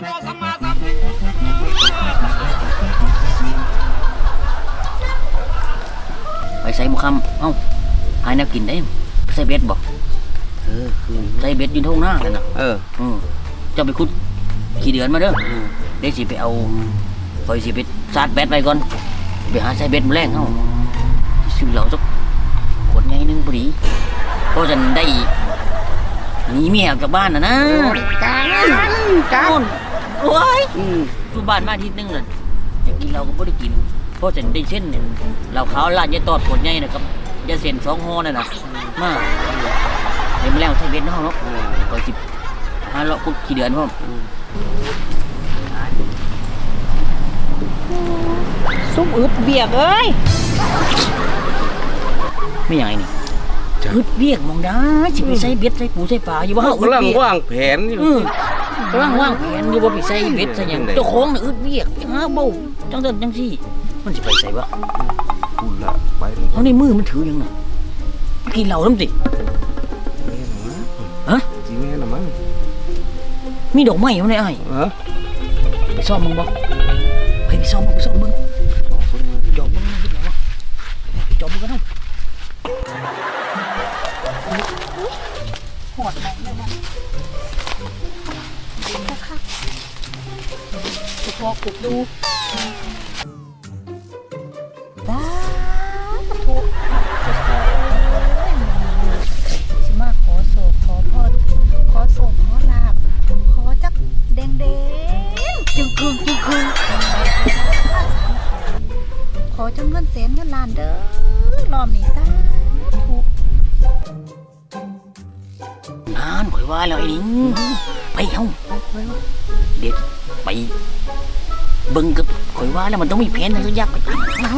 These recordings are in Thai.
โตสัมมาสัมพุทธไปใส่บุคำเอ้าหายแนวกินได้ใส่เบ็ดบ่เออคือใส่เบ็ดอยืนทุ่งหน้านั่นน่ะเออ อืมเจ้าไปคุดขี้เดือนมาเด้อเดี๋ยวสิไปเอาคอยสิไปซาดแบดไปก่อน ไปหาใส่เบ็ดมาแรงเอ้าซื้อเหล้าสักขวดใหญ่หนึงพอดีเพราะฉันได้หนีเมียออกจากบ้านนะนะจ้าจ้าโน่น โอ้ยอืมอยู่บ้านมาอาทิตย์หนึงเลยอยากกินเราก็ไม่ได้กินเพราะฉันได้เส้นเนี่ยเราขาวลาดยาตอดขวดใหญ่นะครับยาเส้นสองห่อนั่นนะมาเดี๋ยวมาแล้วใส่เบ็ดในห้องเนาะเออคอยสิหาเลาะคุดขี้เดือนพ่อมซุ่มอึดเบียกเอ้ยไม่อย่างไรนี่อึดเบียกมองได้สิไปใส่เบ็ดใส่ปูใส่ปลาอยู่ว่าเขาอึดกำลังเบียกวางแผนอยู่อืม กำลังวางแผนอยู่ว่าไปใส่เบ็ดใส่หยังจังใดเจ้าของน่ะอึดเบียกไปหาเบ้าจังเดินจังซี่ มันสิไปใส่วะพูดละไปเลยเอาในมือมันถือหยังไงกินเหล้าน้ำติแม่หน่อยฮะจีแม่น่ะมั้งมีดอกไม้อยู่ในไอ้ายเออไปซ่อมมึงบ่ไปไปซ่อมมึงไปซ่อมมึงจอบมึงคิดแล้ววะไปจอบมึงกันเนาะจะพอขุดดูสาธุสิมาขอโศกขอพรขอโศกขอลาบ ขอจักแดงแดงๆจึงคืนจึงคืนขอจังเงินแสนเงินล้านเด้อรอบนี้สาธุนานข่อยว่าแล้วไอ้นิงไปเฮ้า เด็ดไปเบิ่งกับข่อยว่าแล้วมันต้องมีแผนอะไรสักอย่างไปมา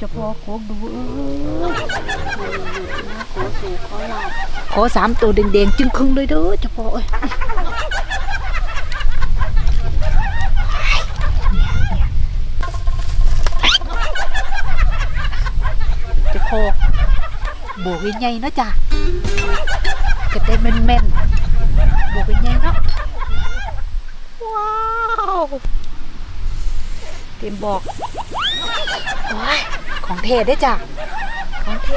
จะพอโคกดูเอ้ยขอสู่ขอลาบขอสามตัวแดงๆจึงครึ่งเลยเด้อเจะพอเอ้ยจะพอบวกใหญ่ๆนะจ๊ะ ก็ได้แม่นๆบวกใหญ่ๆเนาะว้าวเต็มบอกโอ้ยของเทได้จ้ะของเท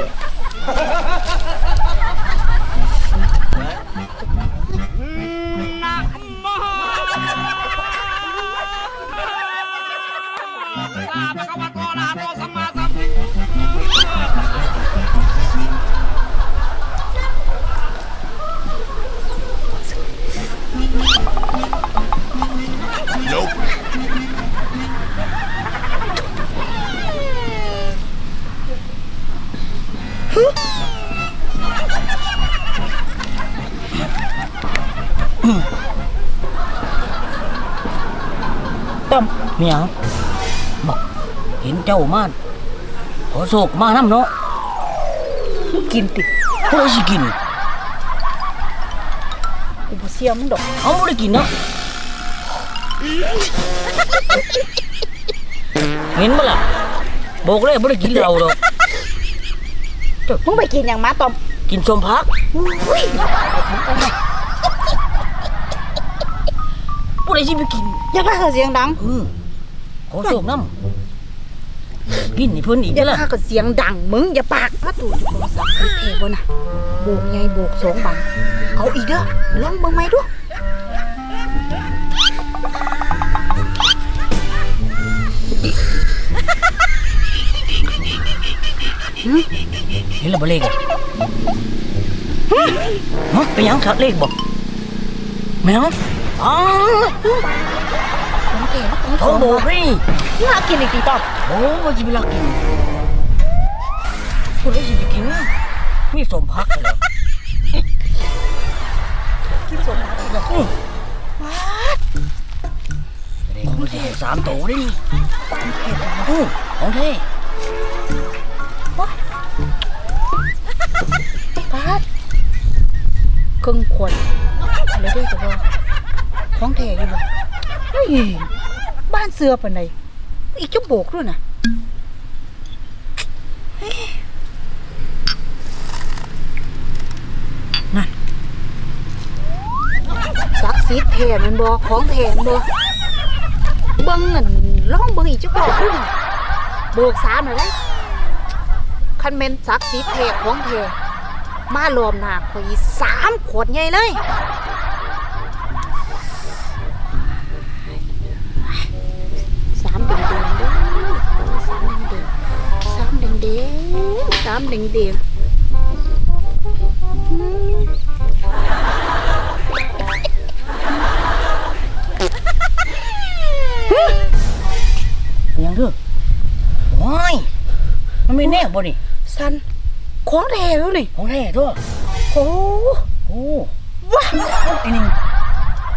ต้มเมียงบอกเห็นเจ้ามาขอโศกมาน้ำเนาะกินติดผู้ใดสิกินกูบ่เสียมึงดอกเอาไม่ได้กินเนาะเห็นบ่ล่ะบอกเลยไม่ได้กินเหล้าดอก มึงไปกินอย่างมาต้มกินสมพักอุ้ยผู้ใดสิไปกินอย่าพาเขาเสียงดังเออขอโศกน้ำกินให้เพิ่นอีกอเด้ย่าอล่ะพาเขาเสียงดังมึงอย่าปากพระตู่จุกโทรศัพท์คือเทบ่น่ะโบกใหญ่โบกสองบังเอาอีกเด้อลองเบิ่งไหมดู เห็นแล้วบ่เลขอะฮะเป็นหยังสักเลขบ่แมวอ๋อของเทแล้วของโทรบอกนี่มึงหากินอีกตีต้อมโอ้ว่าจะไปลักกินคนได้สิไปกินมีสมพักเลยเหรอกินสมบัติอีกแล้วเด็กมันจะให้สามโตได้นี่เห็นแล้วอือของเท่ ครึ่งขวดอะไรด้จะบ่ของแท้อยู่บ่เฮ้ยบ้านเสือปานใดอีกจะโบกด้วยน่ะเฮ้ยนั่นท้แมันบ่ของแท้แมันบ่เบิ่งนั่นลองเบิ่งอีกจักรอบดูน่ะโบกสามหน่อยได้คันแม่นศักดิ์สิทธิ์แท้ของแท้ มารวมหน้าข่อยอีสามขวดใหญ่เลยสามเด้งเด้งเด้อสามเด้งเด้งสามเด้งเด้งสามเด้งเด้งอืมเป็นหยังเด้อว้ายมันไม่แน่บ่นี่สัน ของแท้แล้วนี่ของแท้ตัวโอ้โอ้ว้าไอ้นี่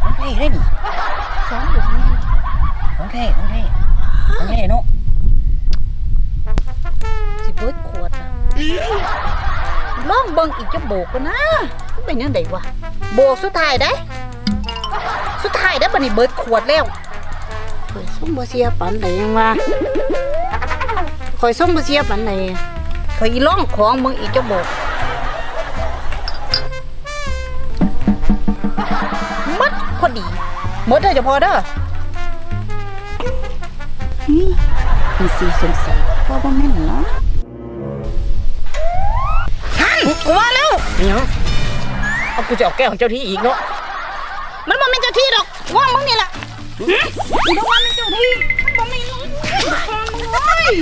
ของแท้ได้นี่สามเด้งนี่ของแท้ของแท้ของแท้เนาะสิเบิดขวดนะลองเบิ่งอีกจะโบกกันนะมันเป็นยังไงวะโบกสุดท้ายได้ สุดท้ายได้บัดนี้เบิดขวดแล้วข่อยส่งบ่เสียปันใดยังว่าข่อยส่งบ่เสียปันใด ข่อยอีล่องของมึงอีกจะโบกมัดพอดีหมดเด้อจะพอเด้อนี่มีสีสงสัยเพราะว่าแม่นเนาะกูมาแล้วเป็นหยังเอากูจะเอาแก้วของเจ้าที่อีกเนาะมันบ่เป็นเจ้าที่ดอกว่ามึงนี่แหละกูต้องว่ามันเจ้าที่มันบ่มีมึงโอ้ ย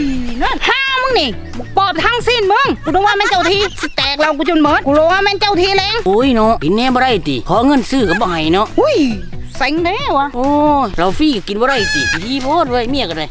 นั่นห้ามึงนี่บอกปอบทั้งสิ้นมึงกูต้องว่ามันเจ้าที่สิแตกเรากูจนหมดกูรู้ว่ามันเจ้าที่แล้วโอ้ยเนาะกินแน่บ่ได้ติขอเงินซื้อก็บ่ให้เนาะอุ้ยเซ็งแน่วะโอ้ยเราฟรีก็กินบ่ได้ติดีโพดไว้เมียก็ได้